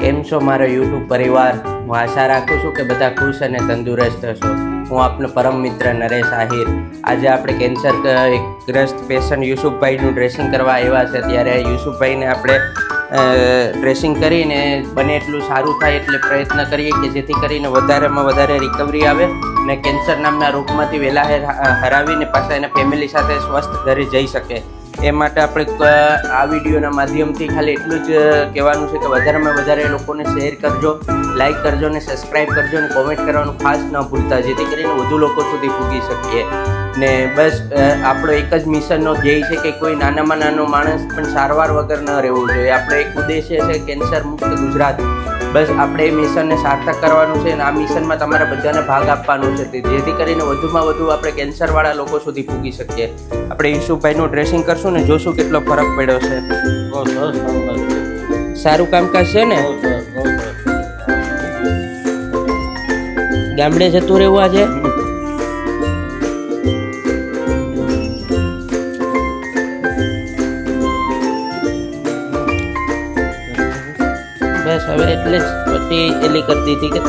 કેમ છો મારો યુટ્યુબ પરિવાર? હું આશા રાખું છું કે બધા ખુશ અને તંદુરસ્ત હશો. હું આપનો પરમ મિત્ર નરેશ આહિર. આજે આપણે કેન્સર ગ્રસ્ત પેશન્ટ યુસુફભાઈનું ડ્રેસિંગ કરવા આવ્યા છે. ત્યારે યુસુફભાઈને આપણે ડ્રેસિંગ કરીને બને એટલું સારું થાય એટલે પ્રયત્ન કરીએ કે જેથી કરીને વધારેમાં વધારે રિકવરી આવે અને કેન્સર નામના રોગમાંથી વહેલા હરાવીને પાછા એના ફેમિલી સાથે સ્વસ્થ ઘરે જઈ શકે. એ માટે આપણે આ વિડીયોના માધ્યમથી ખાલી એટલું જ કહેવાનું છે કે વધારેમાં વધારે લોકોને શેર કરજો લાઈક કરજો અને સબસ્ક્રાઈબ કરજો અને કોમેન્ટ કરવાનું ખાસ ન ભૂલતા, જેથી કરીને વધુ લોકો સુધી પૂગી શકીએ. ને બસ આપણો એક જ મિશનનો ધ્યેય છે કે કોઈ નાનામાં નાનો માણસ પણ સારવાર વગર ન રહેવું જોઈએ. આપણો એક ઉદ્દેશ્ય છે કેન્સર મુક્ત ગુજરાત. બસ આપણે એ મિશનને સાર્થક કરવાનું છે અને આ મિશનમાં તમારે બધાને ભાગ આપવાનો છે જેથી કરીને વધુમાં વધુ આપણે કેન્સરવાળા લોકો સુધી પૂગી શકીએ આપણે યુસુફભાઈનું ડ્રેસિંગ કરશું ને જોશું કેટલો ફરક પડ્યો છે. સારું કામકાજ છે ને. ગામડે જતું રહેવું આજે હવે એટલે જ પછી એલી કરતી હતી કે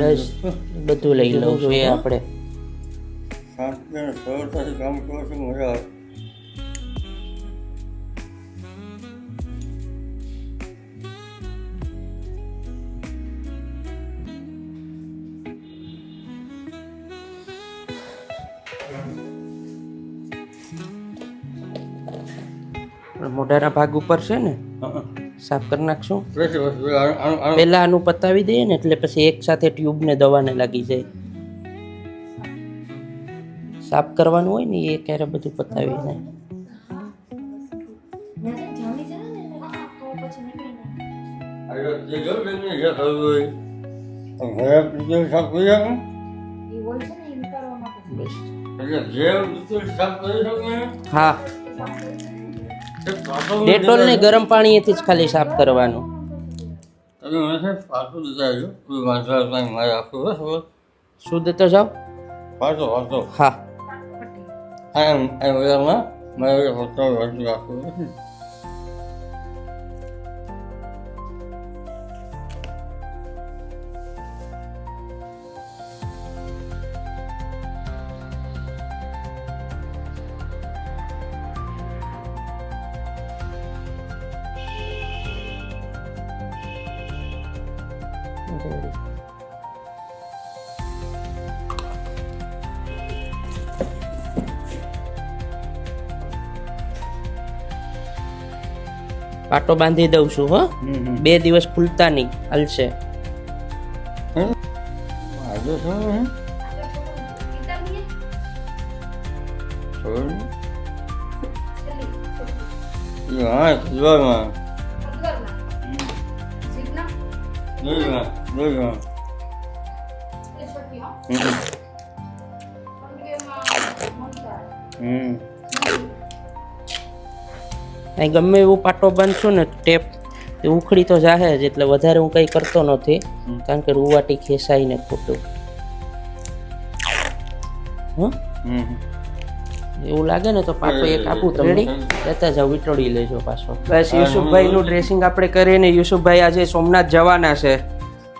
બસ, બધું લઈ લઉં છું એ આપણે. સરળતાથી કામ કરો મજા આવે મોઢાના ભાગ ઉપર છે ને? સાફ કરી નાખશું. પહેલાં આનું- પતાવી દઈએ ને એટલે પછી એક સાથે ટ્યુબને દવાને લાગી જાય. સાફ કરવાનું હોય ને એ ક્યારે બધું પતાવી દે આ જે જો બેનને જે થયું હોય. તો ઘરે બીજું સાફ કરી આપો બસ. એટલે જે બીજું સાફ કરી શકો ને. હા. ડેટોલ ને ગરમ પાણીએથી જ ખાલી સાફ કરવાનું. તમે મને પાછું કોઈ મારે આખું બસ શું દેતો જાઓ? પાછો પાછો. હા. આ બધામાં મારે ફક્ત વાંધો આખું બસ પાટો બાંધી દઉં છું હો. બે દિવસ ખુલતા નહીં હાલશે. હા એ હા જોરમાં જોરમાં જોરમાં હમ અહીં ગમે એવું પાટો બાંધશું ને ટેપ એ ઉખડી તો જાહે જ એટલે વધારે હું કંઈ કરતો નથી કારણ કે રૂવાટી ખેંચાય ને ખોટું. એવું લાગે ને તો પાટો એક આપું તમને. રેડી લેતા જાવ વીટોડી લેજો પાછો. બસ યુસુફભાઈનું ડ્રેસિંગ આપણે કરીને યુસુફભાઈ આજે સોમનાથ જવાના છે.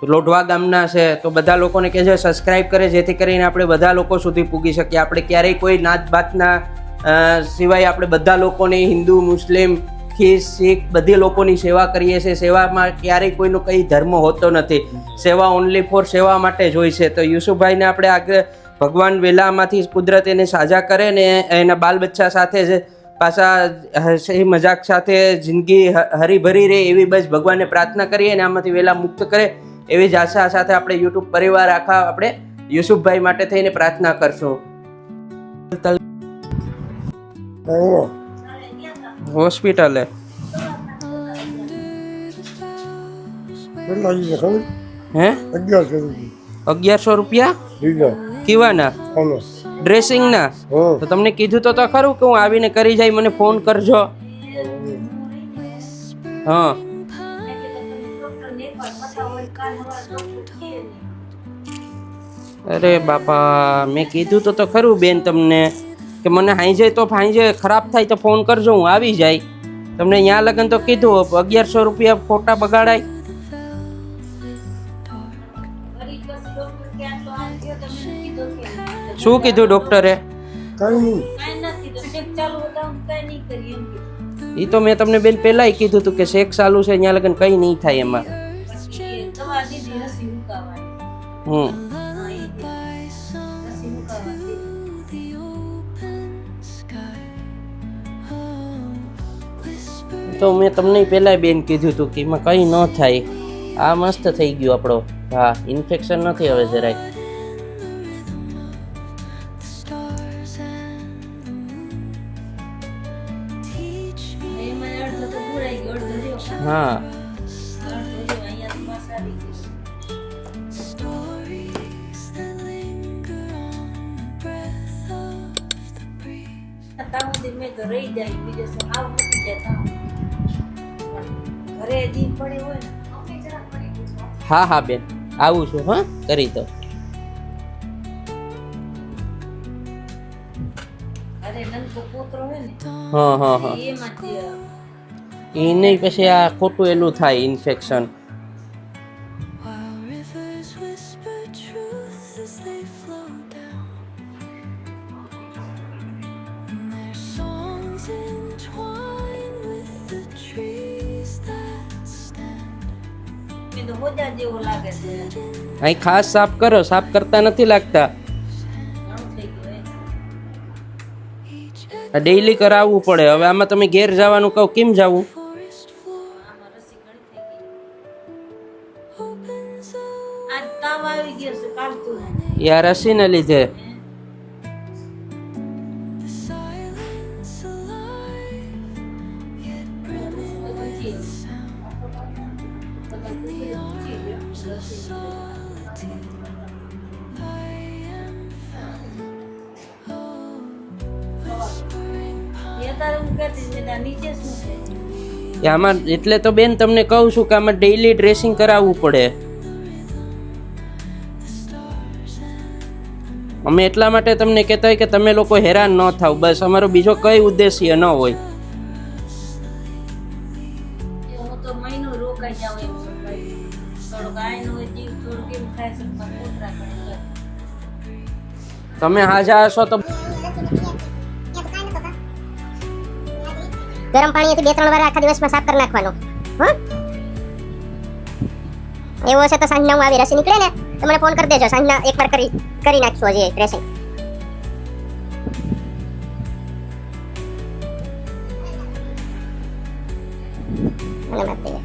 લોઢવા ગામના છે, તો બધા લોકોને કહેજો સબસ્ક્રાઇબ કરે, જેથી કરીને આપણે બધા લોકો સુધી પૂગી શકીએ. આપણે ક્યારેય કોઈ નાત ભાતના સિવાય આપણે બધા લોકોને, હિન્દુ, મુસ્લિમ, ખીસ, શીખ, બધી લોકોની સેવા કરીએ છીએ. સેવામાં ક્યારેય કોઈનો કંઈ ધર્મ હોતો નથી. સેવા ઓનલી ફોર સેવા માટે જ હોય છે. તો યુસુફભાઈને આપણે આગળ ભગવાન વેલામાંથી કુદરત એને સાજા કરે ને એના બાલ બચ્ચા સાથે જ પાછા હસી મજાક સાથે જિંદગી હરીભરી રહે એવી બસ ભગવાનને પ્રાર્થના કરીએ અને આમાંથી વેલા મુક્ત કરે. એવી જ આશા સાથે આપણે યુટ્યુબ પરિવાર આખા આપણે યુસુફભાઈ માટે થઈને પ્રાર્થના કરશું. હોસ્પિટલે હે? અગિયારસો રૂપિયા? કીવાના? ડ્રેસિંગના? તો તમને કીધું તો ખરું કે હું આવીને કરી જાય, મને ફોન કરજો. હા. અરે બાપા, મેં કીધું તો તો ખરું બેન તમને કે મને હાંજે તો હાંજે ખરાબ થાય તો ફોન કરજો, હું આવી જાય. તમને ત્યાં લગન તો કીધું અગિયારસો રૂપિયા ખોટા બગાડાય. શું કીધું ડોક્ટરે? એ તો મેં તમને બેન પહેલાંય કીધું હતું કે શેક ચાલુ છે અહીંયા લગન કંઈ નહીં થાય એમાં. તો મેં તમને પહેલાંય બેન કીધું હતું કે એમાં કંઈ ન થાય. આ મસ્ત થઈ ગયું આપણો. હા ઇન્ફેક્શન નથી હવે જરાય. હા. પણ ઘરે હોય ને. અમને જરાક પડી પૂછો. હા હા બેન. આવું છું હા કરી દો. અરે નનકો પોતરો હા હા હા. એ નહીં પછી આ ખોટું એલું થાય ઇન્ફેક્શન. તો હોજા જેવો લાગે છે. અહીં ખાસ સાફ કરો સાફ કરતા નથી લાગતા. ડેઈલી કરાવવું પડે. હવે આમાં તમે ઘેર જવાનું કહો કેમ જવું? forest રસીને લીધે. Thank ઘણી આમાં એટલે તો બેન તમને કહું છું કે આમાં ડેઈલી ડ્રેસિંગ કરાવવું પડે. અમે એટલા માટે તમને કહેતા હોય કે તમે લોકો હેરાન ન થાવ, બસ અમારો બીજો કઈ ઉદ્દેશ્ય ન હોય. આયનો હોય જીવ થોડુંક એમ થાય છે પણ કોતરા કરે તમે હાજા હશો તો ગરમ પાણીથી બે ત્રણ વાર આખા દિવસમાં સાફ કરી નાખવાનું. હા? એવો છે તો સાંજના હું આવી રસી નીકળે ને તો મને ફોન કરી દેજો. સાંજના એકવાર કરી કરી નાખશું હજી ડ્રેસિંગ મને મત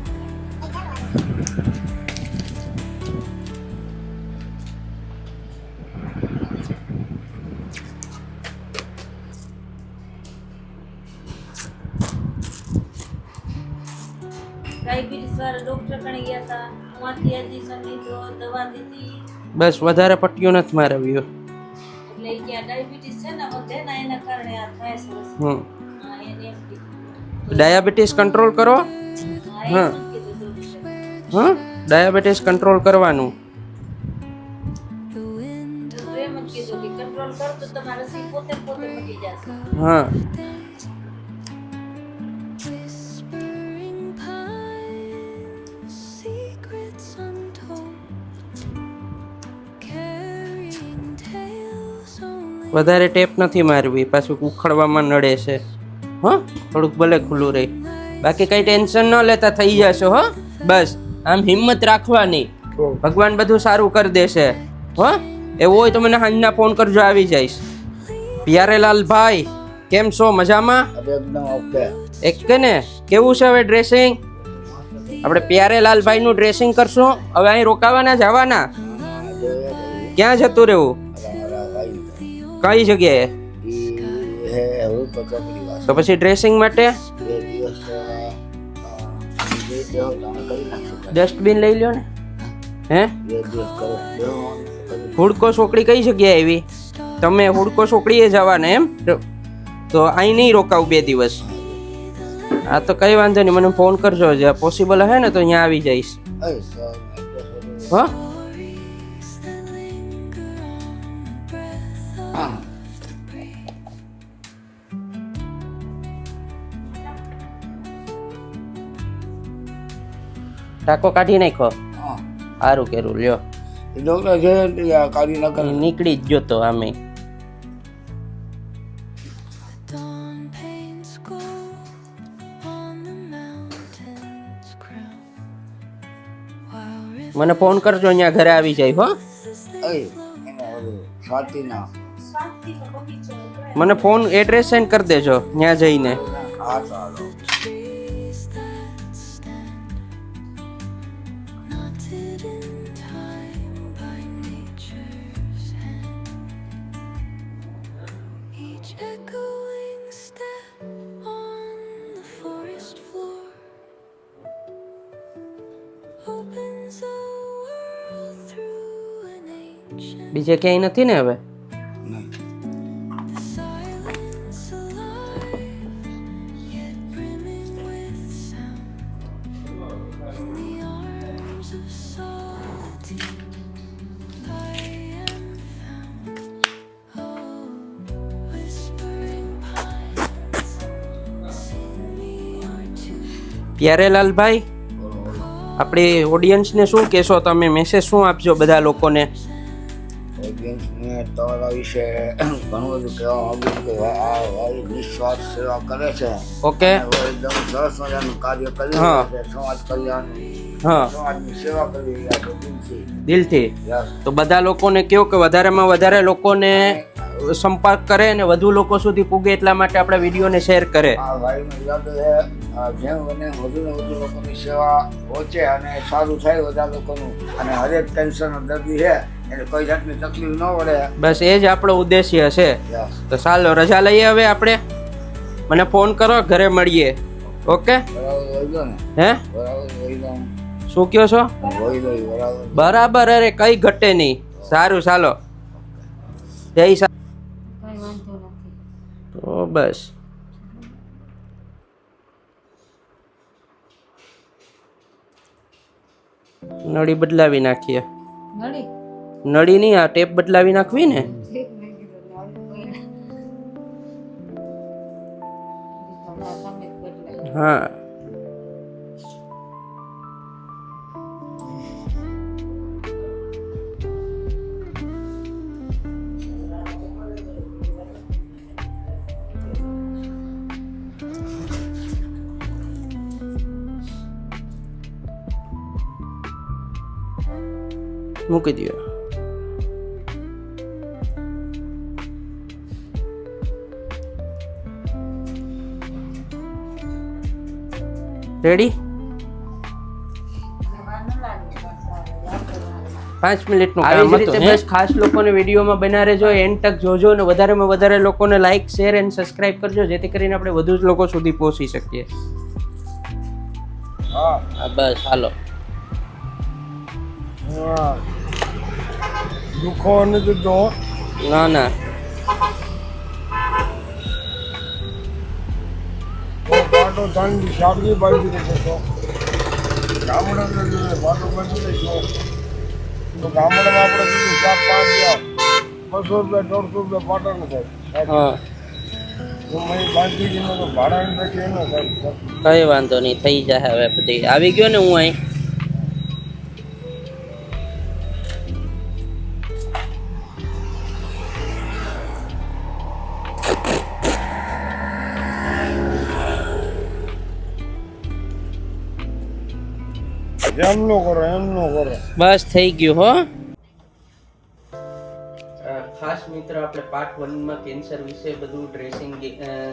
બસ વધારે પટ્ટીઓ નથી મારવ્યો એટલે કે ડાયાબિટીસ છે ને વધે ને એના કારણે આ થાય છે હમ. હા એને એમ કીધું. ડાયાબિટીસ કંટ્રોલ કરો? હા હા. હા ડાયાબિટીસ કંટ્રોલ કરવાનું. The વધારે ટેપ નથી મારવી પાછું ઉખડવામાં નડે છે. હો થોડુંક ભલે ખુલ્લું રહે. બાકી કઈ ટેન્શન ન લેતા થઈ જશો હો. બસ આમ હિંમત રાખવાની. ભગવાન બધું સારું કરી દેશે. હો એવું હોય તો મને સાંજના ફોન કરજો આવી જઈશ. પ્યારેલાલ ભાઈ કેમ છો? મજામાં? એક કે ને કેવું છે હવે ડ્રેસિંગ આપણે પ્યારેલાલ ભાઈનું ડ્રેસિંગ કરશું. હવે અહીં રોકાવાના જવાના? ક્યાં જતું રહેવું? કઈ જગ્યાએ? તો પછી ડ્રેસિંગ માટે? ડસ્ટબિન લઈ લ્યો ને. હે? હુડકો સોકડી કઈ જગ્યાએ આવી? તમે હુડકો સોકડીએ જવાના એમ? તો અહીં નહીં રોકાવું બે દિવસ. હા તો કઈ વાંધો નહીં મને ફોન કરજો. જે પોસિબલ હે ને તો અહીંયા આવી જઈશ. હો? હા ટાકો કાઢી નાખો સારું કેરું લ્યો. ડોક્ટર છે કાઢી નાખે. નીકળી જ જોતો આમે. મને ફોન કરજો અહીંયા ઘરે આવી જાય હો. અય એને મને ફોન એડ્રેસ સેન્ડ કરી દેજો ત્યાં જઈને. હા ચાલો નથી ને હવે? પ્યારેલાલભાઈ આપણી ઓડિયન્સને શું કહેશો? તમે મેસેજ શું આપજો બધા લોકોને? ઓડિયન્સને તમારા વિશે ઘણું બધું કહેવા માંગુ છું કે આ નિસ્વાર્થ સેવા કરે છે. ઓકે. એકદમ સરસ મજાનું કાર્ય કરી છે સમાજ કલ્યાણ હા. સમાજની સેવા કરી રહ્યા છે દિલથી. દિલથી. તો બધા લોકોને કહો કે વધારેમાં વધારે લોકોને સંપર્ક કરે અને વધુ લોકો સુધી પૂગે એટલા માટે આપણે વિડીયોને શેર કરે. જેમ બને વધુ ને વધુ લોકોની સેવા પહોંચે અને સારું થાય બધા લોકોનું. અને હરેક કેન્સરનો દર્દી છે એટલે કોઈ જાતની તકલીફ ન પડે. બસ એ જ આપણો ઉદ્દેશ્ય છે. તો ચાલો રજા લઈએ હવે આપણે? મને ફોન કરો ઘરે મળીએ. ઓકે? હે? શું કહો છો? બરાબર. અરે કઈ ઘટે નહીં. સારું ચાલો. જય બસ. નળી બદલાવી નાખીએ. નળી? નળી નહીં આ ટેપ બદલાવી નાખવી ને? હા. મૂકી દો રેડી પાંચ મિનિટનું આવી જ રીતે બસ ખાસ લોકોને વિડીયોમાં બના રહેજો એન્ડ તક જોજો અને વધારેમાં વધારે લોકોને લાઈક શેર એન્ડ સબસ્ક્રાઇબ કરજો જેથી કરીને આપણે વધુ જ લોકો સુધી પહોંચી શકીએ. હા બસ હાલો. હા. દુખો નથી તો ના ના. બાજુ બાજુ તો ગામડામાં આપણે બસો રૂપિયા દોઢસો રૂપિયા પાટો ન થાય હા. તો તો કઈ વાંધો નહીં, થઈ જાય હવે બધી. આવી ગયો ને હું અહીં? એમ નો કરો એમ નો કરો. બસ થઈ ગયું હો. ખાસ મિત્ર આપણે પાર્ટ વનમાં કેન્સર વિશે બધું ડ્રેસિંગ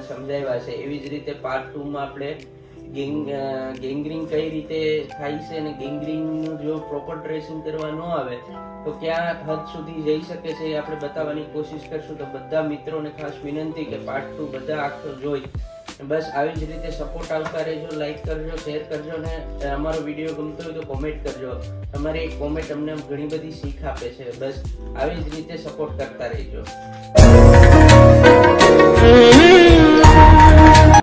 સમજાવ્યા છે. એવી જ રીતે પાર્ટ ટુમાં આપણે ગેંગ ગેંગ્રીન કઈ રીતે થાય છે અને ગેંગરિંગનું જો પ્રોપર ડ્રેસિંગ કરવા ન આવે તો ક્યાં હદ સુધી જઈ શકે છે એ આપણે બતાવવાની કોશિશ કરશું. તો બધા મિત્રોને ખાસ વિનંતી કે પાર્ટ ટુ બધા આખો જોઈ. બસ આવી જ રીતે સપોર્ટ આવતા રહેજો લાઈક કરજો શેર કરજો ને અમારો વીડિયો ગમતો હોય તો કોમેન્ટ કરજો તમારી કોમેન્ટ અમને ઘણી બધી શીખ આપે છે બસ આવી જ રીતે સપોર્ટ કરતા રહેજો.